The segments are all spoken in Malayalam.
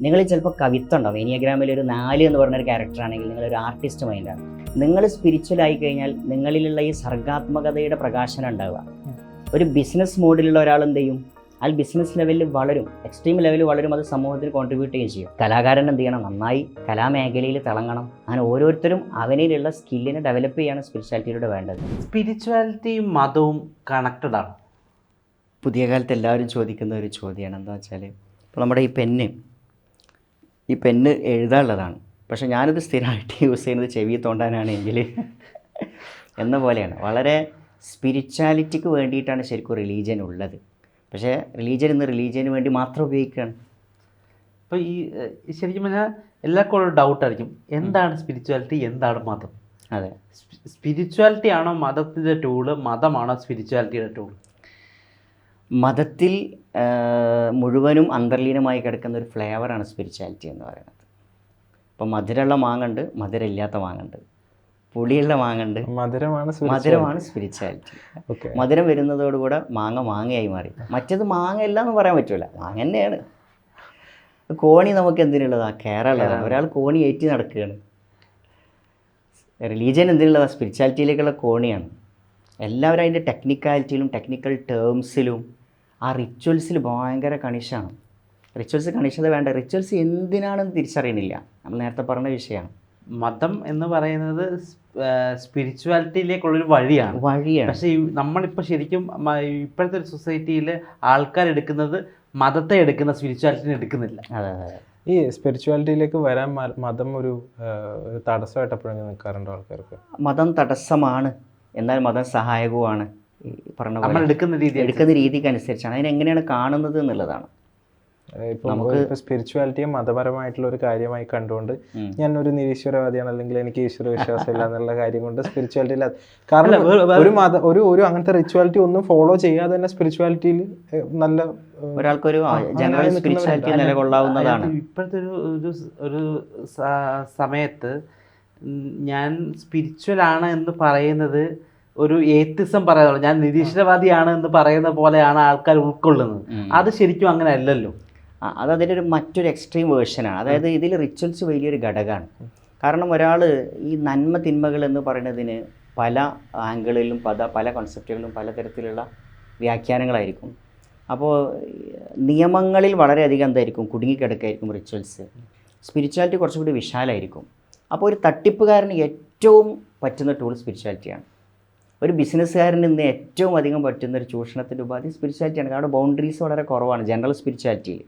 നിങ്ങൾ ചിലപ്പോൾ കവിത്വം ഉണ്ടാവും എനിയഗ്രാമിൽ ഒരു നാല് എന്ന് പറഞ്ഞ ഒരു ക്യാരക്ടർ ആണെങ്കിൽ നിങ്ങൾ ഒരു ആർട്ടിസ്റ്റ് മൈൻഡാണ് നിങ്ങൾ സ്പിരിച്വൽ ആയി കഴിഞ്ഞാൽ നിങ്ങളിലുള്ള ഈ സർഗാത്മകതയുടെ പ്രകാശനം ഉണ്ടാവുക. ഒരു ബിസിനസ് മോഡിലുള്ള ഒരാൾ എന്ത് ചെയ്യും? അയാൾ ബിസിനസ് ലെവലിൽ വളരും. എക്സ്ട്രീം ലെവലിൽ വളരും. അത് സമൂഹത്തിന് കോൺട്രിബ്യൂട്ട് ചെയ്യുകയും ചെയ്യും. കലാകാരൻ എന്ത് ചെയ്യണം? നന്നായി കലാമേഖലയിൽ തിളങ്ങണം. അങ്ങനെ ഓരോരുത്തരും അവനിലുള്ള സ്കില്ലിനെ ഡെവലപ്പ് ചെയ്യാണ് സ്പിരിച്വാലിറ്റിയിലൂടെ വേണ്ടത്. സ്പിരിച്വാലിറ്റിയും മതവും കണക്റ്റഡ് ആണ്. പുതിയ കാലത്ത് എല്ലാവരും ചോദിക്കുന്ന ഒരു ചോദ്യമാണ്. എന്താ വെച്ചാൽ ഇപ്പോൾ നമ്മുടെ ഈ പെന്ന് ഈ പെന്ന് എഴുതാനുള്ളതാണ്. പക്ഷേ ഞാനിത് സ്ഥിരമായിട്ട് യൂസ് ചെയ്യുന്നത് ചെവി തോണ്ടാനാണെങ്കിൽ എന്ന പോലെയാണ്. വളരെ സ്പിരിച്വാലിറ്റിക്ക് വേണ്ടിയിട്ടാണ് ശരിക്കും റിലീജിയൻ ഉള്ളത്. പക്ഷേ റിലീജിയൻ ഇന്ന് റിലീജിയന് വേണ്ടി മാത്രം ഉപയോഗിക്കുകയാണ്. അപ്പോൾ ഈ ശരിക്കും പറഞ്ഞാൽ എല്ലാവർക്കും ഡൗട്ടായിരിക്കും. എന്താണ് സ്പിരിച്വാലിറ്റി? എന്താണ് മതം? അതെ. സ്പിരിച്വാലിറ്റി ആണോ മതത്തിന്റെ ടൂൾ? മതമാണോ സ്പിരിച്വാലിറ്റിയുടെ ടൂൾ മതത്തിൽ മുഴുവനും അന്തർലീനമായി കിടക്കുന്ന ഒരു ഫ്ലേവറാണ് സ്പിരിച്വാലിറ്റി എന്ന് പറയുന്നത്. ഇപ്പം മധുരമുള്ള മാങ്ങണ്ട് മധുരമില്ലാത്ത മാങ്ങണ്ട് പുളിയുള്ള മാങ്ങണ്ട് മധുരമാണ് മധുരമാണ് സ്പിരിച്വാലിറ്റി മധുരം വരുന്നതോടുകൂടെ മാങ്ങ മാങ്ങയായി മാറി. മറ്റേത് മാങ്ങയല്ല എന്ന് പറയാൻ പറ്റില്ല മാങ്ങ തന്നെയാണ്. കോണി നമുക്ക് എന്തിനുള്ളതാ? കേരളതാണ് ഒരാൾ കോണി ഏറ്റി നടക്കുകയാണ്. റിലീജിയൻ എന്തിനുള്ളതാ? സ്പിരിച്വാലിറ്റിയിലേക്കുള്ള കോണിയാണ്. എല്ലാവരും അതിന്റെ ടെക്നിക്കാലിറ്റിയിലും ടെക്നിക്കൽ ടേംസിലും ആ റിച്വൽസിൽ ഭയങ്കര കണിഷാണ് റിച്വൽസ് കണിഷത വേണ്ട. റിച്വൽസ് എന്തിനാണെന്ന് തിരിച്ചറിയണില്ല. നമ്മൾ നേരത്തെ പറഞ്ഞ വിഷയമാണ്. മതം എന്ന് പറയുന്നത് സ്പിരിച്വാലിറ്റിയിലേക്കുള്ളൊരു വഴിയാണ്. വഴിയാണ്. പക്ഷേ ഈ നമ്മളിപ്പോൾ ശരിക്കും ഇപ്പോഴത്തെ ഒരു സൊസൈറ്റിയിൽ ആൾക്കാർ എടുക്കുന്നത് മതത്തെ എടുക്കുന്ന സ്പിരിച്വാലിറ്റിനെ എടുക്കുന്നില്ല. അതെ അതെ അതെ. ഈ സ്പിരിച്വാലിറ്റിയിലേക്ക് വരാൻ മതം ഒരു തടസ്സമായിട്ട് എപ്പോഴും നിൽക്കാറുണ്ടോ ആൾക്കാർക്ക്? മതം തടസ്സമാണ്. എന്നാൽ മതം സഹായകവുമാണ്. ഈ പറഞ്ഞ നമ്മൾ എടുക്കുന്ന രീതി എടുക്കുന്ന രീതിക്ക് അനുസരിച്ചാണ് അതിനെങ്ങനെയാണ് കാണുന്നത് എന്നുള്ളതാണ്. ഇപ്പം നമുക്ക് സ്പിരിച്വാലിറ്റിയെ മതപരമായിട്ടുള്ള ഒരു കാര്യമായി കണ്ടുകൊണ്ട്. ഞാൻ ഒരു നിരീശ്വരവാദിയാണ് അല്ലെങ്കിൽ എനിക്ക് ഈശ്വര വിശ്വാസം ഇല്ല എന്നുള്ള കാര്യം കൊണ്ട് സ്പിരിച്വാലിറ്റി സ്പിരിച്വാലിറ്റിയിൽ കാരണം ഒരു മത ഒരു ഒരു അങ്ങനത്തെ റിച്വാലിറ്റി ഒന്നും ഫോളോ ചെയ്യാതെ തന്നെ സ്പിരിച്വാലിറ്റിയിൽ നല്ല ഒരാൾക്ക് ഒരാൾക്കൊരു ജനറൽ സ്പിരിച്വാലിറ്റി നിലകൊള്ളാവുന്നതാണ്. ഇപ്പോഴത്തെ ഒരു ഒരു ഒരു സമയത്ത് ഞാൻ സ്പിരിച്വൽ ആണ് എന്ന് പറയുന്നത് ഒരു ഏത്തിസം പറയാനുള്ളൂ ഞാൻ നിരീശ്വരവാദിയാണ് എന്ന് പറയുന്ന പോലെയാണ് ആൾക്കാർ ഉൾക്കൊള്ളുന്നത്. അത് ശരിക്കും അങ്ങനെ അല്ലല്ലോ. അത് അതിന്റെ ഒരു മറ്റൊരു എക്സ്ട്രീം വേർഷനാണ് അതായത് ഇതിൽ റിച്വൽസ് വലിയൊരു ഘടകമാണ്. കാരണം ഒരാൾ ഈ നന്മ തിന്മകൾ എന്ന് പറയുന്നതിന് പല ആംഗിളിലും പല പല കോൺസെപ്റ്റുകളിലും പലതരത്തിലുള്ള വ്യാഖ്യാനങ്ങളായിരിക്കും. അപ്പോൾ നിയമങ്ങളിൽ വളരെയധികം എന്തായിരിക്കും? കുടുങ്ങിക്കിടക്കായിരിക്കും റിച്വൽസ് സ്പിരിച്വാലിറ്റി കുറച്ചും കൂടി വിശാലമായിരിക്കും അപ്പോൾ ഒരു തട്ടിപ്പുകാരന് ഏറ്റവും പറ്റുന്ന ടൂൾ സ്പിരിച്വാലിറ്റിയാണ് ഒരു ബിസിനസ്സുകാരന് ഇന്ന് ഏറ്റവും അധികം പറ്റുന്ന ഒരു ചൂഷണത്തിന്റെ ഉപാധി സ്പിരിച്വാലിറ്റിയാണ് കാരണം ബൗണ്ടറീസ് വളരെ കുറവാണ് ജനറൽ സ്പിരിച്വാലിറ്റിയിൽ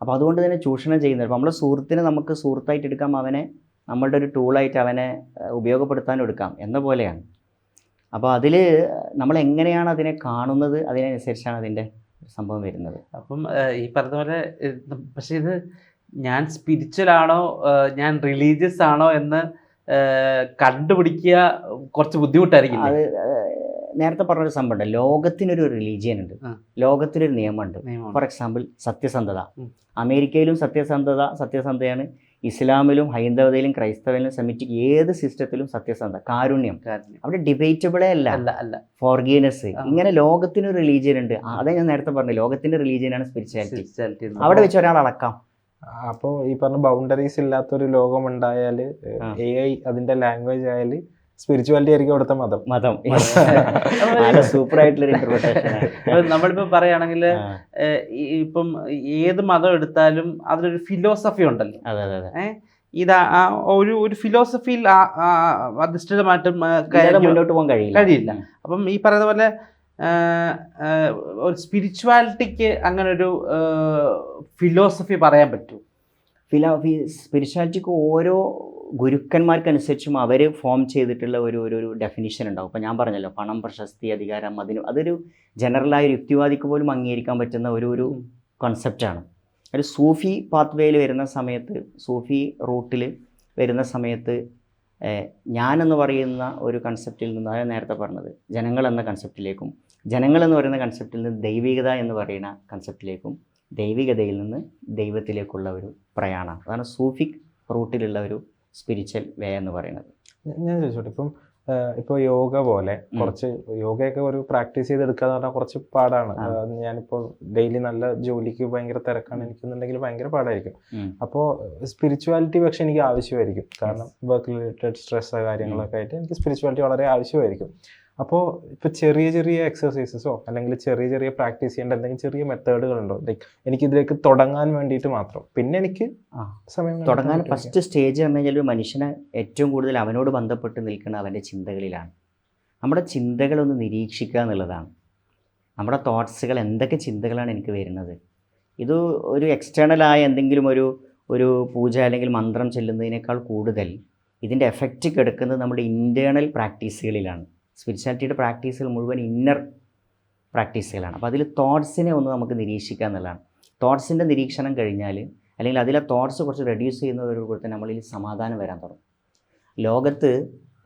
അപ്പോൾ അതുകൊണ്ട് തന്നെ ചൂഷണം ചെയ്യുന്നത് അപ്പോൾ നമ്മളെ സുഹൃത്തിനെ നമുക്ക് സുഹൃത്തായിട്ട് എടുക്കാം അവനെ നമ്മളുടെ ഒരു ടൂളായിട്ട് അവനെ ഉപയോഗപ്പെടുത്താൻ എടുക്കാം എന്ന പോലെയാണ്. അപ്പോൾ അതിൽ നമ്മൾ എങ്ങനെയാണ് അതിനെ കാണുന്നത് അതിനനുസരിച്ചാണ് അതിന്റെ സംഭവം വരുന്നത്. അപ്പം ഈ പറഞ്ഞ പോലെ പക്ഷേ ഇത് ഞാൻ സ്പിരിച്വൽ ആണോ ഞാൻ റിലീജിയസ് ആണോ എന്ന് കണ്ടുപിടിക്കുക കുറച്ച് ബുദ്ധിമുട്ടായിരിക്കും അത് നേരത്തെ പറഞ്ഞൊരു സംഭവം ഉണ്ട് ലോകത്തിനൊരു റിലീജിയൻ ഉണ്ട്. ലോകത്തിനൊരു നിയമമുണ്ട്. നിയമമാണ്. ഫോർ എക്സാമ്പിൾ സത്യസന്ധത. അമേരിക്കയിലും സത്യസന്ധത സത്യസന്ധതയാണ്. ഇസ്ലാമിലും ഹൈന്ദവതയിലും ക്രൈസ്തവയിലും സെമിറ്റിക് ഏത് സിസ്റ്റത്തിലും സത്യസന്ധ കാരുണ്യം. അവിടെ ഡിബേറ്റബിളേ അല്ല. അല്ല ഫോർഗീനസ്. ഇങ്ങനെ ലോകത്തിനൊരു റിലീജിയൻ ഉണ്ട്. അതാ ഞാൻ നേരത്തെ പറഞ്ഞു ലോകത്തിന്റെ റിലീജിയനാണ് സ്പിരിച്വാലിറ്റി അവിടെ വെച്ച് ഒരാൾ അളക്കാം അപ്പോൾ ഈ പറഞ്ഞ ബൗണ്ടറീസ് ഇല്ലാത്തൊരു ലോകം ഉണ്ടായാൽ. എ ഐ അതിന്റെ ലാംഗ്വേജ് ആയാൽ സ്പിരിച്വാലിറ്റി ആയിരിക്കും അവിടുത്തെ മതം. മതം. സൂപ്പർ ആയിട്ടുള്ള ഇന്റർപ്രിട്ടേഷൻ നമ്മളിപ്പോ പറയുകയാണെങ്കിൽ ഇപ്പം ഏത് മതം എടുത്താലും അതിലൊരു ഫിലോസഫി ഉണ്ടല്ലോ. അതെ ഇത് ഒരു ഒരു ഫിലോസഫിയിൽ അധിഷ്ഠിതമായിട്ടും മുന്നോട്ട് പോകാൻ കഴിയില്ല. കഴിയില്ല. അപ്പം ഈ പറയുന്ന പോലെ ഒരു സ്പിരിച്വാലിറ്റിക്ക് അങ്ങനെ ഒരു ഫിലോസഫി പറയാൻ പറ്റൂ. ഫിലോ സ്പിരിച്വാലിറ്റിക്ക് ഓരോ ഗുരുക്കന്മാർക്കനുസരിച്ചും അവർ ഫോം ചെയ്തിട്ടുള്ള ഒരു ഒരു ഡെഫിനിഷൻ ഉണ്ടാവും. ഇപ്പോൾ ഞാൻ പറഞ്ഞല്ലോ പണം പ്രശസ്തി അധികാരം അതിന് അതൊരു ജനറലായ ഒരു യുക്തിവാദിക്ക് പോലും അംഗീകരിക്കാൻ പറ്റുന്ന ഒരു ഒരു കോൺസെപ്റ്റാണ് ഒരു സൂഫി പാത്വേയിൽ വരുന്ന സമയത്ത് സൂഫി റൂട്ടിൽ വരുന്ന സമയത്ത് ഞാനെന്ന് പറയുന്ന ഒരു കൺസെപ്റ്റിൽ നിന്ന് അതായത് നേരത്തെ പറഞ്ഞത് ജനങ്ങൾ എന്ന കൺസെപ്റ്റിലേക്കും ജനങ്ങൾ എന്ന് പറയുന്ന കൺസെപ്റ്റിൽ നിന്ന് ദൈവികത എന്ന് പറയുന്ന കൺസെപ്റ്റിലേക്കും ദൈവികതയിൽ നിന്ന് ദൈവത്തിലേക്കുള്ള ഒരു പ്രയാണമാണ്. അതാണ് സൂഫിക് റൂട്ടിലുള്ള ഒരു സ്പിരിച്വൽ വേ എന്ന് പറയുന്നത്. ഞാൻ ചോദിച്ചോട്ടെ ഇപ്പം ഇപ്പോൾ യോഗ പോലെ കുറച്ച് യോഗയൊക്കെ ഒരു പ്രാക്ടീസ് ചെയ്തെടുക്കുക എന്ന് പറഞ്ഞാൽ കുറച്ച് പാടാണ്. ഞാനിപ്പോൾ ഡെയിലി നല്ല ജോലിക്ക് ഭയങ്കര തിരക്കാണ്. എനിക്കെന്നുണ്ടെങ്കിൽ ഭയങ്കര പാടായിരിക്കും. അപ്പോൾ സ്പിരിച്വാലിറ്റി പക്ഷെ എനിക്ക് ആവശ്യമായിരിക്കും. കാരണം വർക്ക് റിലേറ്റഡ് സ്ട്രെസ് കാര്യങ്ങളൊക്കെ ആയിട്ട് എനിക്ക് സ്പിരിച്വാലിറ്റി വളരെ ആവശ്യമായിരിക്കും. അപ്പോൾ ഇപ്പോൾ ചെറിയ ചെറിയ എക്സസൈസസോ അല്ലെങ്കിൽ ചെറിയ ചെറിയ പ്രാക്ടീസ് ചെയ്യേണ്ട എന്തെങ്കിലും ചെറിയ മെത്തേഡുകളുണ്ടോ ലൈക്ക് എനിക്ക് ഇതിലേക്ക് തുടങ്ങാൻ വേണ്ടിയിട്ട് മാത്രം. പിന്നെ എനിക്ക്. സമയം തുടങ്ങാൻ ഫസ്റ്റ് സ്റ്റേജ് എന്ന് കഴിഞ്ഞാൽ ഒരു മനുഷ്യനെ ഏറ്റവും കൂടുതൽ അവനോട് ബന്ധപ്പെട്ട് നിൽക്കുന്ന അവന്റെ ചിന്തകളിലാണ്. നമ്മുടെ ചിന്തകളൊന്ന് നിരീക്ഷിക്കുക എന്നുള്ളതാണ്. നമ്മുടെ തോട്ട്സുകൾ എന്തൊക്കെ ചിന്തകളാണ് എനിക്ക് വരുന്നത്? ഇത് ഒരു എക്സ്റ്റേണലായ എന്തെങ്കിലും ഒരു ഒരു പൂജ അല്ലെങ്കിൽ മന്ത്രം ചെല്ലുന്നതിനേക്കാൾ കൂടുതൽ ഇതിന്റെ എഫക്റ്റ് കിടക്കുന്നത് നമ്മുടെ ഇന്റേർണൽ പ്രാക്ടീസുകളിലാണ് സ്പിരിച്വാലിറ്റിയുടെ പ്രാക്ടീസുകൾ മുഴുവൻ ഇന്നർ പ്രാക്ടീസുകളാണ്. അപ്പോൾ അതിൽ തോട്ട്സിനെ ഒന്ന് നമുക്ക് നിരീക്ഷിക്കുക എന്നുള്ളതാണ്. തോട്ട്സിന്റെ നിരീക്ഷണം കഴിഞ്ഞാൽ അല്ലെങ്കിൽ അതിലെ തോട്ട്സ് കുറച്ച് റെഡ്യൂസ് ചെയ്യുന്നതോടുകൂടി തന്നെ നമ്മളിൽ സമാധാനം വരാൻ തുടങ്ങും. ലോകത്ത്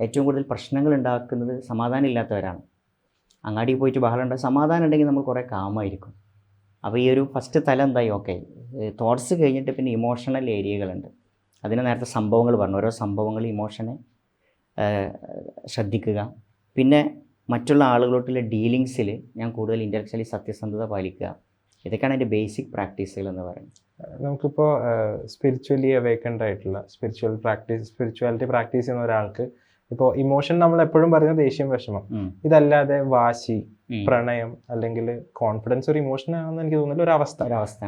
ഏറ്റവും കൂടുതൽ പ്രശ്നങ്ങൾ ഉണ്ടാക്കുന്നത് സമാധാനം ഇല്ലാത്തവരാണ്. അങ്ങാടി പോയിട്ട് ബഹളം ഉണ്ടാകും സമാധാനം ഉണ്ടെങ്കിൽ നമ്മൾ കുറേ കാമായിരിക്കും. അപ്പോൾ ഈ ഒരു ഫസ്റ്റ് തലം എന്തായി? ഓക്കെ തോട്ട്സ് കഴിഞ്ഞിട്ട് പിന്നെ ഇമോഷണൽ ഏരിയകളുണ്ട് അതിന് നേരത്തെ സംഭവങ്ങൾ പറഞ്ഞു. ഓരോ സംഭവങ്ങൾ ഇമോഷനെ ശ്രദ്ധിക്കുക. പിന്നെ മറ്റുള്ള ആളുകളോട്ടുള്ള ഡീലിങ്സിൽ ഞാൻ കൂടുതൽ ഇന്റലക്ച്വലി സത്യസന്ധത പാലിക്കുക. ഇതൊക്കെയാണ് എന്റെ ബേസിക് പ്രാക്ടീസുകൾ എന്ന് പറയുന്നത്. നമുക്കിപ്പോൾ സ്പിരിച്വലി അവേക്കൻഡ് ആയിട്ടുള്ള സ്പിരിച്വൽ പ്രാക്ടീസ് സ്പിരിച്വാലിറ്റി പ്രാക്ടീസ് ചെയ്യുന്ന ഒരാൾക്ക് ഇപ്പോൾ ഇമോഷൻ നമ്മൾ എപ്പോഴും പറയുന്നത് ദേഷ്യം വിഷമം. ഇതല്ലാതെ വാശി പ്രണയം അല്ലെങ്കിൽ കോൺഫിഡൻസ് ഒരു ഇമോഷൻ ആണെന്ന് എനിക്ക് തോന്നുന്നില്ല ഒരു അവസ്ഥ.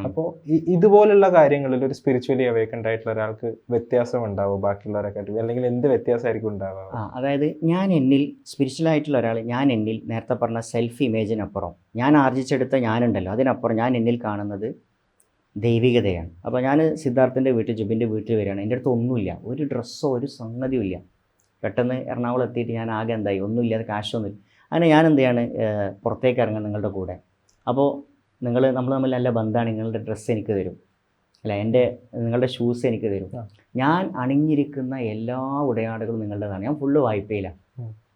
അപ്പോൾ ഇതുപോലുള്ള കാര്യങ്ങളിൽ ഒരു സ്പിരിച്വലി അവേക്കൻഡ് ആയിട്ടുള്ള ഒരാൾക്ക് വ്യത്യാസം ഉണ്ടാവും ബാക്കിയുള്ളവരെക്കാട്ടി അല്ലെങ്കിൽ എന്ത് വ്യത്യാസമായിരിക്കും ഉണ്ടാവുക? അതായത് ഞാൻ എന്നിൽ സ്പിരിച്വൽ ആയിട്ടുള്ള ഒരാൾ ഞാൻ എന്നിൽ നേരത്തെ പറഞ്ഞ സെൽഫ് ഇമേജിനപ്പുറം ഞാൻ ആർജിച്ചെടുത്ത ഞാനുണ്ടല്ലോ അതിനപ്പുറം ഞാൻ എന്നിൽ കാണുന്നത് ദൈവികതയാണ്. അപ്പോൾ ഞാൻ സിദ്ധാർത്ഥന്റെ വീട്ടിൽ ജുബിന്റെ വീട്ടിൽ വരികയാണ്. എന്റെ അടുത്ത് ഒന്നുമില്ല ഒരു ഡ്രസ്സോ ഒരു സംഗതിയും ഇല്ല പെട്ടെന്ന് എറണാകുളം എത്തിയിട്ട് ഞാൻ ആകെ എന്തായി? ഒന്നുമില്ലാതെ കാശൊന്നുമില്ല അങ്ങനെ ഞാൻ എന്ത് ചെയ്യാണ്? പുറത്തേക്ക് ഇറങ്ങാൻ നിങ്ങളുടെ കൂടെ. അപ്പോൾ നിങ്ങൾ നമ്മൾ തമ്മിൽ നല്ല ബന്ധമാണ്. നിങ്ങളുടെ ഡ്രസ്സ് എനിക്ക് തരും. അല്ല എന്റെ നിങ്ങളുടെ ഷൂസ് എനിക്ക് തരും. ഞാൻ അണിഞ്ഞിരിക്കുന്ന എല്ലാ ഉടയാടുകളും നിങ്ങളുടേതാണ്. ഞാൻ ഫുള്ള് വായ്പയിലാണ്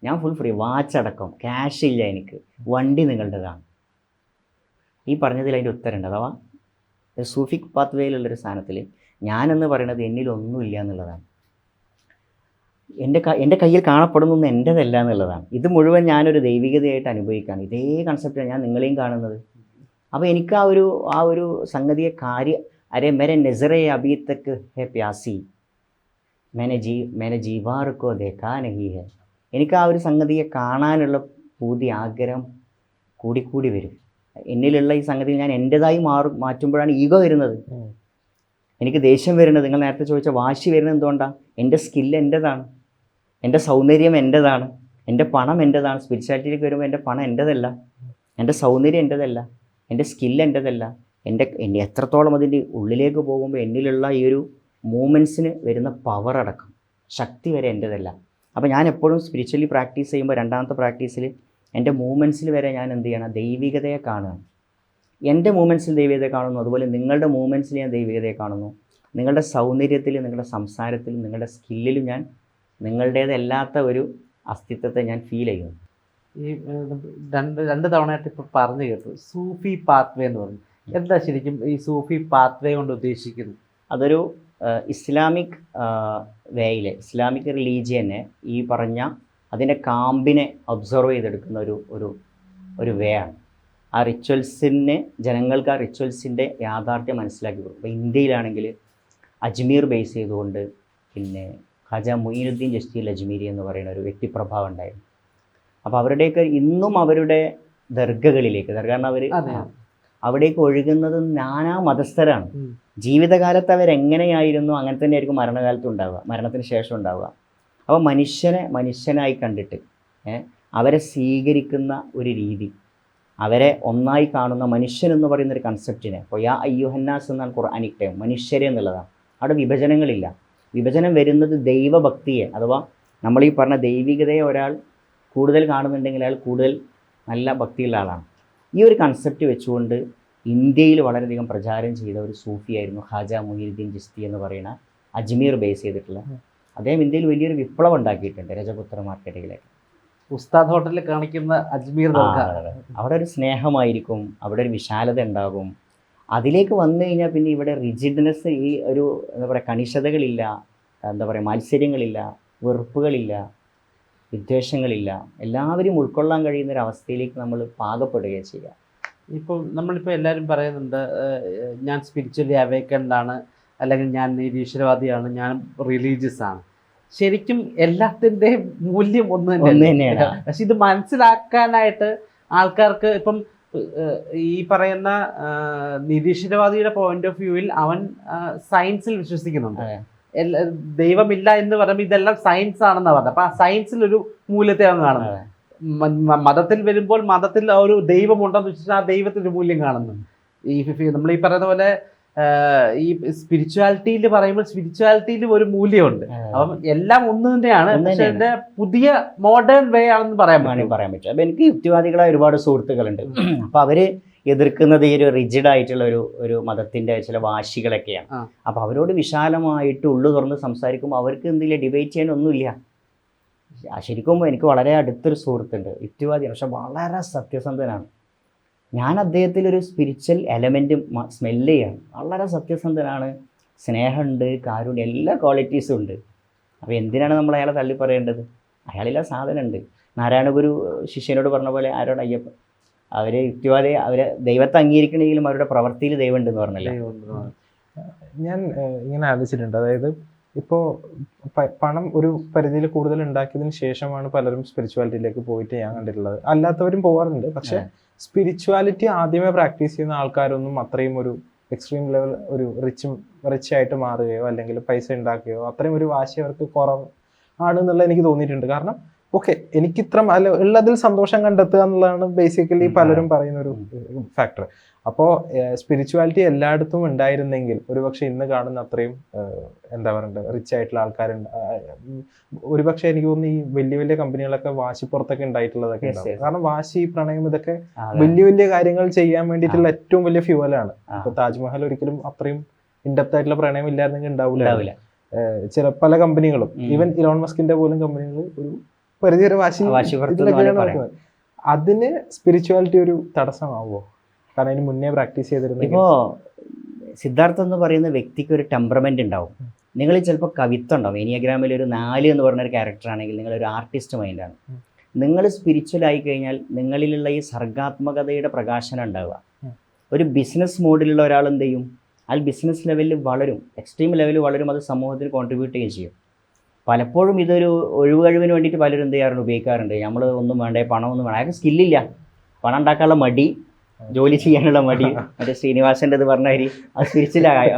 ഞാൻ ഫുൾ ഫ്രീ വാച്ച് അടക്കം. ക്യാഷ് ഇല്ല എനിക്ക്. വണ്ടി നിങ്ങളുടേതാണ്. ഈ പറഞ്ഞതിൽ അതിന്റെ ഉത്തരമുണ്ട്. അഥവാ സൂഫിക് പാത്വേയിലുള്ളൊരു സാധനത്തിൽ ഞാനെന്ന് പറയുന്നത് എന്നിലൊന്നുമില്ല എന്നുള്ളതാണ്. എന്റെ എന്റെ കയ്യിൽ കാണപ്പെടുന്നൊന്നും എന്റെതല്ല എന്നുള്ളതാണ്. ഇത് മുഴുവൻ ഞാനൊരു ദൈവികതയായിട്ട് അനുഭവിക്കുകയാണ്. ഇതേ കൺസെപ്റ്റാണ് ഞാൻ നിങ്ങളെയും കാണുന്നത്. അപ്പോൾ എനിക്ക് ആ ഒരു ആ ഒരു സംഗതിയെ കാര്യ അരെ മെരെ നെസറെ അബി തക്ക് ഹെ പ്യാസി. മേനെ ജീ മേനെ ജീവാർക്കോ ദേക്കാ നഹി ഹെ. എനിക്ക് ആ ഒരു സംഗതിയെ കാണാനുള്ള പൂതി ആഗ്രഹം കൂടിക്കൂടി വരും. എന്നിലുള്ള ഈ സംഗതി ഞാൻ എന്റെതായി മാറും മാറ്റുമ്പോഴാണ് ഈഗോ വരുന്നത്. എനിക്ക് ദേഷ്യം വരുന്നത്. നിങ്ങൾ നേരത്തെ ചോദിച്ച വാശി വരുന്നത് എന്തുകൊണ്ടാണ് എന്റെ സ്കില്ല് എന്റെതാണ് എന്റെ സൗന്ദര്യം എന്റെതാണ്. എന്റെ പണം എന്റെതാണ്. സ്പിരിച്വാലിറ്റിയിലേക്ക് വരുമ്പോൾ എന്റെ പണം എന്റെതല്ല. എന്റെ സൗന്ദര്യം എന്റെതല്ല. എന്റെ സ്കിൽ എന്റെതല്ല. എന്റെ എന്റെ എത്രത്തോളം അതിന്റെ ഉള്ളിലേക്ക് പോകുമ്പോൾ എന്നിലുള്ള ഈ ഒരു മൂമെന്റ്സിന് വരുന്ന പവർ അടക്കം. ശക്തി വരെ എന്റെതല്ല. അപ്പോൾ ഞാൻ എപ്പോഴും സ്പിരിച്വലി പ്രാക്ടീസ് ചെയ്യുമ്പോൾ രണ്ടാമത്തെ പ്രാക്ടീസിൽ എന്റെ മൂമെന്റ്സിൽ വരെ ഞാൻ എന്ത് ചെയ്യണം? ദൈവികതയെ കാണുകയാണ്. എന്റെ മൂമെന്റ്സിൽ ദൈവികതയെ കാണുന്നു. അതുപോലെ നിങ്ങളുടെ മൂമെന്റ്സിൽ ഞാൻ ദൈവികതയെ കാണുന്നു. നിങ്ങളുടെ സൗന്ദര്യത്തിൽ നിങ്ങളുടെ സംസാരത്തിൽ നിങ്ങളുടെ സ്കില്ലിലും ഞാൻ നിങ്ങളുടേതല്ലാത്ത ഒരു അസ്തിത്വത്തെ ഞാൻ ഫീൽ ചെയ്യുന്നു. ഈ രണ്ട് രണ്ട് തവണയായിട്ട് ഇപ്പോൾ പറഞ്ഞു കേട്ടു. സൂഫി പാത്വേ എന്ന് പറഞ്ഞു. എന്താ ശരിക്കും ഈ സൂഫി പാത്വേ കൊണ്ട് ഉദ്ദേശിക്കുന്നത്? അതൊരു ഇസ്ലാമിക് വേയിലെ ഇസ്ലാമിക് റിലീജിയനെ ഈ പറഞ്ഞ അതിന്റെ കാമ്പിനെ ഒബ്സർവ് ചെയ്തെടുക്കുന്ന ഒരു ഒരു ഒരു വേ ആണ്. ആ റിച്വൽസിനെ ജനങ്ങൾക്ക് ആ റിച്വൽസിന്റെ യാഥാർത്ഥ്യം മനസ്സിലാക്കി കൊടുക്കും. ഇപ്പോൾ ഇന്ത്യയിലാണെങ്കിൽ അജ്മീർ ബേസ് ചെയ്തുകൊണ്ട് പിന്നെ ഖാജ മൊയ്നുദ്ദീൻ ജസ്റ്റിൽ ലജ്മീരി എന്ന് പറയുന്ന ഒരു വ്യക്തിപ്രഭാവം ഉണ്ടായിരുന്നു. അപ്പോൾ അവരുടെയൊക്കെ ഇന്നും അവരുടെ ദർഗകളിലേക്ക് ദർഗ അവർ അതെ. അവിടേക്ക് ഒഴുകുന്നത് നാനാ മതസ്ഥരാണ്. ജീവിതകാലത്ത് അവരെങ്ങനെയായിരുന്നു അങ്ങനെ തന്നെയായിരിക്കും മരണകാലത്ത് ഉണ്ടാവുക മരണത്തിന് ശേഷം ഉണ്ടാവുക. അപ്പോൾ മനുഷ്യനെ മനുഷ്യനായി കണ്ടിട്ട് അവരെ സ്വീകരിക്കുന്ന ഒരു രീതി അവരെ ഒന്നായി കാണുന്ന മനുഷ്യൻ എന്ന് പറയുന്ന ഒരു കൺസെപ്റ്റിനെ അപ്പോൾ യാ അയ്യുഹന്നാസ് എന്നാണ് ഖുർആാനിക് ടൈം മനുഷ്യരെ എന്നുള്ളതാണ്. അവിടെ വിഭജനങ്ങളില്ല. വിഭജനം വരുന്നത് ദൈവഭക്തിയെ അഥവാ നമ്മൾ ഈ പറഞ്ഞ ദൈവികതയെ ഒരാൾ കൂടുതൽ കാണുന്നുണ്ടെങ്കിൽ അയാൾ കൂടുതൽ നല്ല ഭക്തിയുള്ള ആളാണ്. ഈ ഒരു കൺസെപ്റ്റ് വെച്ചുകൊണ്ട് ഇന്ത്യയിൽ വളരെയധികം പ്രചാരം ചെയ്ത ഒരു സൂഫിയായിരുന്നു ഖാജ മുഹീദ്ദീൻ ജിസ്തി എന്ന് പറയുന്ന അജ്മീർ ബേസ് ചെയ്തിട്ടുള്ള. അദ്ദേഹം ഇന്ത്യയിൽ വലിയൊരു വിപ്ലവം ഉണ്ടാക്കിയിട്ടുണ്ട് രജപുത്ര ഉസ്താദ് ഹോട്ടലിൽ കാണിക്കുന്ന അജ്മീർ. അവിടെ ഒരു സ്നേഹമായിരിക്കും അവിടെ ഒരു വിശാലത ഉണ്ടാകും. അതിലേക്ക് വന്നു കഴിഞ്ഞാൽ പിന്നെ ഇവിടെ റിജിഡ്നെസ് ഈ ഒരു എന്താ പറയുക കണിശതകളില്ല എന്താ പറയുക മത്സര്യങ്ങളില്ല വെറുപ്പുകളില്ല വിദ്വേഷങ്ങളില്ല എല്ലാവരും ഉൾക്കൊള്ളാൻ കഴിയുന്ന ഒരു അവസ്ഥയിലേക്ക് നമ്മൾ പാകപ്പെടുകയാണ് ചെയ്യുക. ഇപ്പം നമ്മളിപ്പോൾ എല്ലാവരും പറയുന്നുണ്ട് ഞാൻ സ്പിരിച്വലി അവേക്കൻഡാണ് അല്ലെങ്കിൽ ഞാൻ നിരീശ്വരവാദിയാണ് ഞാൻ റിലീജിയസ് ആണ്. ശരിക്കും എല്ലാത്തിന്റെയും മൂല്യം ഒന്ന് തന്നെ തന്നെയാണ്. പക്ഷെ ഇത് മനസ്സിലാക്കാനായിട്ട് ആൾക്കാർക്ക് ഇപ്പം ഈ പറയുന്ന നിരീശ്വരവാദിയുടെ പോയിന്റ് ഓഫ് വ്യൂവിൽ അവൻ സയൻസിൽ വിശ്വസിക്കുന്നുണ്ട്. ദൈവമില്ല എന്ന് പറയുമ്പോൾ ഇതെല്ലാം സയൻസ് ആണെന്ന് പറഞ്ഞത്. അപ്പൊ ആ സയൻസിൽ ഒരു മൂല്യത്തെ അവൻ കാണുന്നു. അതെ. മ- മ- മതത്തിൽ വരുമ്പോൾ മതത്തിൽ ഒരു ദൈവമുണ്ടെന്ന് വെച്ചാൽ ആ ദൈവത്തിന്റെ മൂല്യം കാണുന്നു. ഈ നമ്മൾ ഈ പറയുന്ന പോലെ ഈ സ്പിരിച്വാലിറ്റിയിൽ പറയുമ്പോൾ സ്പിരിച്വാലിറ്റിയിൽ ഒരു മൂല്യമുണ്ട്. അപ്പം എല്ലാം ഒന്ന് തന്നെയാണ് പക്ഷെ എന്റെ പുതിയ മോഡേൺ വേ ആണെന്ന് പറയാൻ പറ്റും പറയാൻ പറ്റും. അപ്പം എനിക്ക് യുക്തിവാദികളായ ഒരുപാട് സുഹൃത്തുക്കളുണ്ട്. അപ്പോൾ അവർ എതിർക്കുന്നത് ഈ ഒരു റിജിഡ് ആയിട്ടുള്ള ഒരു ഒരു മതത്തിന്റെ ചില വാശികളൊക്കെയാണ്. അപ്പം അവരോട് വിശാലമായിട്ട് ഉള്ളു തുറന്ന് സംസാരിക്കുമ്പോൾ അവർക്ക് എന്തെങ്കിലും ഡിബേറ്റ് ചെയ്യാനൊന്നുമില്ല ശരിക്കും എനിക്ക് വളരെ അടുത്തൊരു സുഹൃത്തുണ്ട്. യുക്തിവാദിയാണ് പക്ഷെ വളരെ സത്യസന്ധനാണ്. ഞാൻ അദ്ദേഹത്തിൽ ഒരു സ്പിരിച്വൽ എലമെന്റും സ്മെല്ല് ചെയ്യാണ്. വളരെ സത്യസന്ധനാണ്. സ്നേഹമുണ്ട് കാരുണ്യം എല്ലാ ക്വാളിറ്റീസും ഉണ്ട്. അപ്പോൾ എന്തിനാണ് നമ്മൾ അയാളെ തള്ളി പറയേണ്ടത് അയാളില്ല സാധനമുണ്ട്. നാരായണഗുരു ശിഷ്യനോട് പറഞ്ഞ പോലെ ആരോട് അയ്യപ്പ അവർ യുക്തിവാദി അവരെ ദൈവത്തെ അംഗീകരിക്കണമെങ്കിലും അവരുടെ പ്രവൃത്തിയിൽ ദൈവം ഉണ്ടെന്ന് പറഞ്ഞല്ലേ ഞാൻ ഇങ്ങനെ ആലോചിച്ചിട്ടുണ്ട്. അതായത് ഇപ്പോൾ പണം ഒരു പരിധിയിൽ കൂടുതൽ ഉണ്ടാക്കിയതിന് ശേഷമാണ് പലരും സ്പിരിച്വാലിറ്റിയിലേക്ക് പോയിട്ട് ഞാൻ കണ്ടിട്ടുള്ളത്. അല്ലാത്തവരും പോകാറുണ്ട് പക്ഷെ സ്പിരിച്വാലിറ്റി ആദ്യമേ പ്രാക്ടീസ് ചെയ്യുന്ന ആൾക്കാരൊന്നും അത്രയും ഒരു എക്സ്ട്രീം ലെവൽ ഒരു റിച്ച് റിച്ച് ആയിട്ട് മാറുകയോ അല്ലെങ്കിൽ പൈസ ഉണ്ടാക്കുകയോ അത്രയും ഒരു വാശി അവർക്ക് കുറവ് ആണെന്നുള്ളത് എനിക്ക് തോന്നിയിട്ടുണ്ട്. കാരണം ഓക്കെ എനിക്ക് ഇത്ര അല്ല ഉള്ളതിൽ സന്തോഷം കണ്ടെത്തുക എന്നുള്ളതാണ് ബേസിക്കലി പലരും പറയുന്ന ഒരു ഫാക്ടർ അപ്പോൾ സ്പിരിച്വാലിറ്റി എല്ലായിടത്തും ഉണ്ടായിരുന്നെങ്കിൽ ഒരുപക്ഷെ ഇന്ന് കാണുന്ന അത്രയും എന്താ പറയണ്ടത് റിച്ച് ആയിട്ടുള്ള ആൾക്കാരുണ്ട് ഒരുപക്ഷെ എനിക്ക് തോന്നുന്നു ഈ വലിയ വലിയ കമ്പനികളൊക്കെ വാശിപ്പുറത്തൊക്കെ ഉണ്ടായിട്ടുള്ളതൊക്കെ ഉണ്ടാവും. കാരണം വാശി പ്രണയം ഇതൊക്കെ വലിയ വലിയ കാര്യങ്ങൾ ചെയ്യാൻ വേണ്ടിയിട്ടുള്ള ഏറ്റവും വലിയ ഫ്യൂവലാണ് അപ്പൊ ഇപ്പൊ താജ്മഹൽ ഒരിക്കലും അത്രയും ഇൻഡെപ്ത് ആയിട്ടുള്ള പ്രണയം ഇല്ലായിരുന്നെങ്കിൽ ഉണ്ടാവില്ല. ചില പല കമ്പനികളും ഈവൻ ഇലോൺ മസ്കിന്റെ പോലും കമ്പനികൾ ഒരു പരിധി വരെ വാശി അതിന് സ്പിരിച്വാലിറ്റി ഒരു തടസ്സമാവോ കാരണം അതിന് മുന്നേ പ്രാക്ടീസ് ചെയ്തിരുന്നു ഇപ്പോൾ സിദ്ധാർത്ഥം എന്ന് പറയുന്ന വ്യക്തിക്ക് ഒരു ടെമ്പറമെന്റ് ഉണ്ടാവും. നിങ്ങൾ ചിലപ്പോൾ കവിത്വം ഉണ്ടാവും. ഏനിയഗ്രാമിൽ ഒരു നാല് എന്ന് പറഞ്ഞ ഒരു ക്യാരക്ടർ ആണെങ്കിൽ നിങ്ങളൊരു ആർട്ടിസ്റ്റ് മൈൻഡാണ്. നിങ്ങൾ സ്പിരിച്വൽ ആയി കഴിഞ്ഞാൽ നിങ്ങളിലുള്ള ഈ സർഗാത്മകതയുടെ പ്രകാശനം ഉണ്ടാവുക. ഒരു ബിസിനസ് മോഡിലുള്ള ഒരാൾ എന്ത് ചെയ്യും? അയാൾ ബിസിനസ് ലെവലിൽ വളരും. എക്സ്ട്രീം ലെവലിൽ വളരും. അത് സമൂഹത്തിന് കോൺട്രിബ്യൂട്ട് ചെയ്യുകയും ചെയ്യും. പലപ്പോഴും ഇതൊരു ഒഴിവ് കഴിവിന് വേണ്ടിയിട്ട് പലരും എന്ത് ചെയ്യാറുണ്ട്? ഉപയോഗിക്കാറുണ്ട്. നമ്മൾ ഒന്നും വേണ്ടേ? പണമൊന്നും വേണം വേണ്ട. അയാൾക്ക് സ്കില്ലില്ല പണം ഉണ്ടാക്കാനുള്ള മടി ജോലി ചെയ്യാനുള്ള മടി. മറ്റേ ശ്രീനിവാസന്റെ ഇത് പറഞ്ഞ അത് സ്പിരിച്വലായ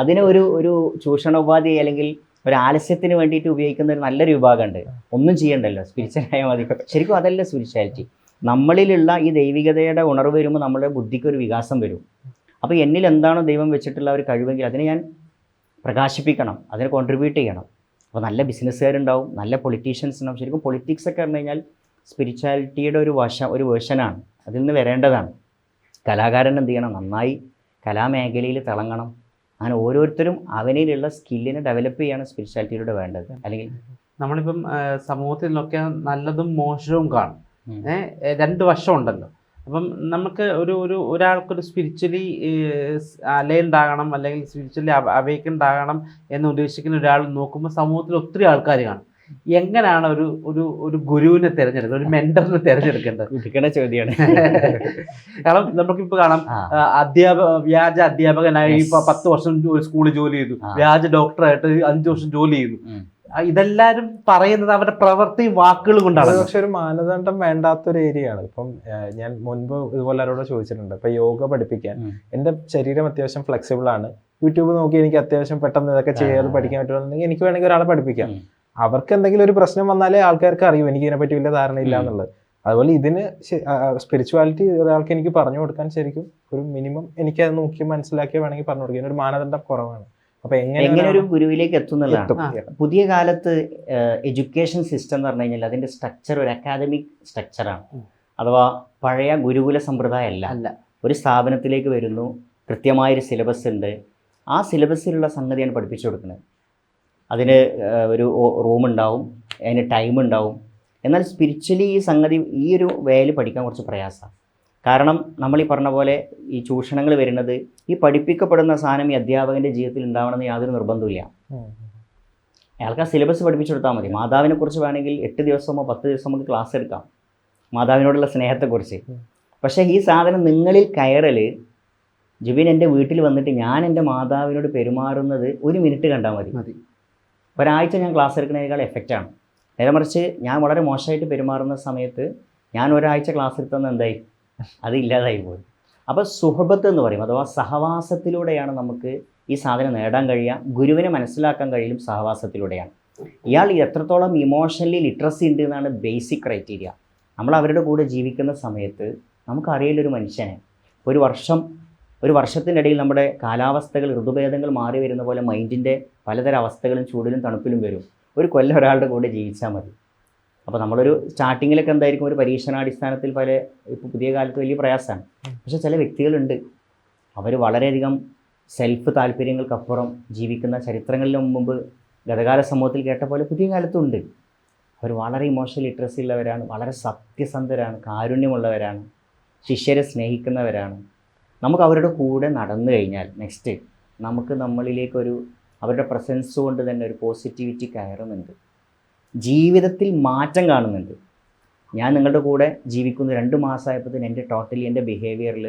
അതിന് ഒരു ഒരു ചൂഷണോപാധി അല്ലെങ്കിൽ ഒരു ആലസ്യത്തിന് വേണ്ടിയിട്ട് ഉപയോഗിക്കുന്ന ഒരു നല്ലൊരു വിഭാഗമുണ്ട്. ഒന്നും ചെയ്യണ്ടല്ലോ. സ്പിരിച്വലായ മതി ശരിക്കും അതല്ല സ്പിരിച്വാലിറ്റി. നമ്മളിലുള്ള ഈ ദൈവികതയുടെ ഉണർവ് വരുമ്പോൾ നമ്മുടെ ബുദ്ധിക്ക് ഒരു വികാസം വരും. അപ്പോൾ എന്നിൽ എന്താണോ ദൈവം വെച്ചിട്ടുള്ള ഒരു കഴിവെങ്കിൽ അതിനെ ഞാൻ പ്രകാശിപ്പിക്കണം. അതിനെ കോൺട്രിബ്യൂട്ട് ചെയ്യണം. അപ്പോൾ നല്ല ബിസിനസ്സുകാരുണ്ടാവും നല്ല പൊളിറ്റീഷ്യൻസ് ഉണ്ടാവും. ശരിക്കും പൊളിറ്റിക്സ് ഒക്കെ പറഞ്ഞു കഴിഞ്ഞാൽ സ്പിരിച്വാലിറ്റിയുടെ ഒരു വശ ഒരു വേർഷനാണ് അതിൽ നിന്ന് വരേണ്ടതാണ്. കലാകാരൻ എന്ത് ചെയ്യണം? നന്നായി കലാമേഖലയിൽ തിളങ്ങണം. അങ്ങനെ ഓരോരുത്തരും അവനിലുള്ള സ്കില്ലിനെ ഡെവലപ്പ് ചെയ്യാണ് സ്പിരിച്വാലിറ്റിയിലൂടെ വേണ്ടത്. അല്ലെങ്കിൽ നമ്മളിപ്പം സമൂഹത്തിൽ സമൂഹത്തിലൊക്കെ നല്ലതും മോശവും കാണും. രണ്ട് ഏഹ് ഉണ്ടല്ലോ. അപ്പം നമുക്ക് ഒരു ഒരു ഒരാൾക്കൊരു സ്പിരിച്വലി അലയുണ്ടാകണം അല്ലെങ്കിൽ സ്പിരിച്വലി അവയ്ക്കുണ്ടാകണം എന്ന് ഉദ്ദേശിക്കുന്ന ഒരാൾ നോക്കുമ്പോൾ സമൂഹത്തിൽ ഒത്തിരി ആൾക്കാർ കാണും. എങ്ങനെയാണ് ഒരു ഒരു ഒരു ഗുരുവിനെ തിരഞ്ഞെടുക്കുന്നത് ഒരു മെന്ററിനെ തിരഞ്ഞെടുക്കേണ്ടത്? ചോദ്യമാണ് കാരണം നമുക്കിപ്പോൾ കാണാം അധ്യാപക വ്യാജ അധ്യാപകനായി. ഇപ്പൊ പത്ത് വർഷം ഒരു സ്കൂളിൽ ജോലി ചെയ്തു. വ്യാജ ഡോക്ടറായിട്ട് അഞ്ചു വർഷം ജോലി ചെയ്തു. ഇതെല്ലാരും പറയുന്നത് അവരുടെ പ്രവൃത്തി വാക്കുകൾ കൊണ്ടാണ്. പക്ഷെ ഒരു മാനദണ്ഡം വേണ്ടാത്തൊരു ഏരിയ ആണ് ഇപ്പം ഞാൻ മുൻപ് ഇതുപോലെ ആരോട് ചോദിച്ചിട്ടുണ്ട്. ഇപ്പൊ യോഗ പഠിപ്പിക്കാൻ എന്റെ ശരീരം അത്യാവശ്യം ഫ്ലെക്സിബിൾ ആണ്. യൂട്യൂബ് നോക്കി എനിക്ക് അത്യാവശ്യം പെട്ടെന്ന് ഇതൊക്കെ ചെയ്യാതെ പഠിക്കാൻ പറ്റുമെന്നുണ്ടെങ്കിൽ എനിക്ക് വേണമെങ്കിൽ ഒരാളെ പഠിപ്പിക്കാം. അവർക്ക് എന്തെങ്കിലും ഒരു പ്രശ്നം വന്നാലേ ആൾക്കാർക്ക് അറിയൂ. എനിക്ക് ഇതിനെ പറ്റി വലിയ ധാരണയില്ല ഇല്ല എന്നുള്ളത്. അതുപോലെ ഇതിന് സ്പിരിച്വാലിറ്റി ഒരാൾക്ക് എനിക്ക് പറഞ്ഞു കൊടുക്കാൻ ശരിക്കും ഒരു മിനിമം എനിക്ക് അത് നോക്കി മനസ്സിലാക്കി വേണമെങ്കിൽ പറഞ്ഞു കൊടുക്കും. ഒരു മാനദണ്ഡം കുറവാണ്. അപ്പൊ എങ്ങനെ ഒരു ഗുരുവിലേക്ക് എത്തുന്നതാണ് പുതിയ കാലത്ത് എഡ്യൂക്കേഷൻ സിസ്റ്റം എന്ന് പറഞ്ഞു കഴിഞ്ഞാൽ അതിന്റെ സ്ട്രക്ചർ ഒരു അക്കാദമിക് സ്ട്രക്ചറാണ് അഥവാ പഴയ ഗുരുകുല സമ്പ്രദായമല്ല. അല്ല. ഒരു സ്ഥാപനത്തിലേക്ക് വരുന്നു. കൃത്യമായൊരു സിലബസ് ഉണ്ട്. ആ സിലബസിലുള്ള സംഗതിയാണ് പഠിപ്പിച്ചു കൊടുക്കുന്നത്. അതിന് ഒരു റൂം ഉണ്ടാവും അതിന് ടൈം ഉണ്ടാവും എന്നാൽ സ്പിരിച്വലി ഈ സംഗതി ഈ ഒരു വേൽ പഠിക്കാൻ കുറച്ച് പ്രയാസമാണ് കാരണം നമ്മൾ ഈ പറഞ്ഞ പോലെ ഈ ചൂഷണങ്ങൾ വരുന്നത് ഈ പഠിപ്പിക്കപ്പെടുന്ന സാധനം ഈ അധ്യാപകന്റെ ജീവിതത്തിൽ ഉണ്ടാവണമെന്ന് യാതൊരു നിർബന്ധമില്ല. അയാൾക്ക് ആ സിലബസ് പഠിപ്പിച്ചു കൊടുത്താൽ മതി. മാതാവിനെ കുറിച്ച് വേണമെങ്കിൽ എട്ട് ദിവസമോ പത്ത് ദിവസമോ നമുക്ക് ക്ലാസ് എടുക്കാം. മാതാവിനോടുള്ള സ്നേഹത്തെക്കുറിച്ച്. പക്ഷേ ഈ സാധനം നിങ്ങളിൽ കയറൽ ജുബിൻ എന്റെ വീട്ടിൽ വന്നിട്ട് ഞാൻ എന്റെ മാതാവിനോട് പെരുമാറുന്നത് ഒരു മിനിറ്റ് കണ്ടാൽ മതി. ഒരാഴ്ച ഞാൻ ക്ലാസ് എടുക്കുന്നതിനേക്കാൾ എഫക്റ്റാണ് നേരെ മറിച്ച് ഞാൻ വളരെ മോശമായിട്ട് പെരുമാറുന്ന സമയത്ത് ഞാൻ ഒരാഴ്ച ക്ലാസ് എടുത്തെന്ന് എന്തായി? അത് ഇല്ലാതായി പോയി. അപ്പോൾ സുഹബത്ത് എന്ന് പറയും അഥവാ സഹവാസത്തിലൂടെയാണ് നമുക്ക് ഈ സാധനം നേടാൻ കഴിയുക. ഗുരുവിനെ മനസ്സിലാക്കാൻ കഴിയും സഹവാസത്തിലൂടെയാണ്. ഇയാൾ എത്രത്തോളം ഇമോഷണലി ലിറ്ററസി ഉണ്ട് എന്നാണ് ബേസിക് ക്രൈറ്റീരിയ നമ്മൾ അവരുടെ കൂടെ ജീവിക്കുന്ന സമയത്ത് നമുക്കറിയില്ല ഒരു മനുഷ്യനെ. ഒരു വർഷം ഒരു വർഷത്തിനിടയിൽ നമ്മുടെ കാലാവസ്ഥകൾ ഋതുഭേദങ്ങൾ മാറി വരുന്ന പോലെ മൈൻഡിന്റെ പലതരം അവസ്ഥകളും ചൂടിലും തണുപ്പിലും വരും. ഒരു കൊല്ലം ഒരാളുടെ കൂടെ ജീവിച്ചാൽ മതി. അപ്പോൾ നമ്മളൊരു സ്റ്റാർട്ടിങ്ങിലൊക്കെ എന്തായിരിക്കും? ഒരു പരീക്ഷണാടിസ്ഥാനത്തിൽ പല ഇപ്പോൾ പുതിയ കാലത്ത് വലിയ പ്രയാസമാണ്. പക്ഷേ ചില വ്യക്തികളുണ്ട്. അവർ വളരെയധികം സെൽഫ് താല്പര്യങ്ങൾക്കപ്പുറം ജീവിക്കുന്ന ചരിത്രങ്ങളിൽ മുമ്പ് ഗതകാല സമൂഹത്തിൽ കേട്ട പോലെ പുതിയ കാലത്തുണ്ട് അവർ വളരെ ഇമോഷണൽ ലിറ്ററസി ഉള്ളവരാണ് വളരെ സത്യസന്ധരാണ് കാരുണ്യമുള്ളവരാണ് ശിഷ്യരെ സ്നേഹിക്കുന്നവരാണ്. നമുക്ക് അവരുടെ കൂടെ നടന്നു കഴിഞ്ഞാൽ നെക്സ്റ്റ് നമുക്ക് നമ്മളിലേക്കൊരു അവരുടെ പ്രസൻസ് കൊണ്ട് തന്നെ ഒരു പോസിറ്റിവിറ്റി കയറുന്നുണ്ട്. ജീവിതത്തിൽ മാറ്റം കാണുന്നുണ്ട്. ഞാൻ നിങ്ങളുടെ കൂടെ ജീവിക്കുന്ന രണ്ട് മാസമായപ്പോഴത്തേന് എന്റെ ടോട്ടലി എന്റെ ബിഹേവിയറിൽ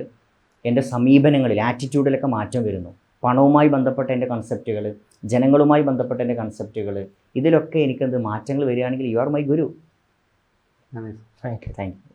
എന്റെ സമീപനങ്ങളിൽ ആറ്റിറ്റ്യൂഡിലൊക്കെ മാറ്റം വരുന്നു. പണവുമായി ബന്ധപ്പെട്ട എന്റെ കൺസെപ്റ്റുകൾ ജനങ്ങളുമായി ബന്ധപ്പെട്ട എന്റെ കൺസെപ്റ്റുകൾ ഇതിലൊക്കെ എനിക്കെന്ത് മാറ്റങ്ങൾ വരികയാണെങ്കിൽ you are my guru thank you thank you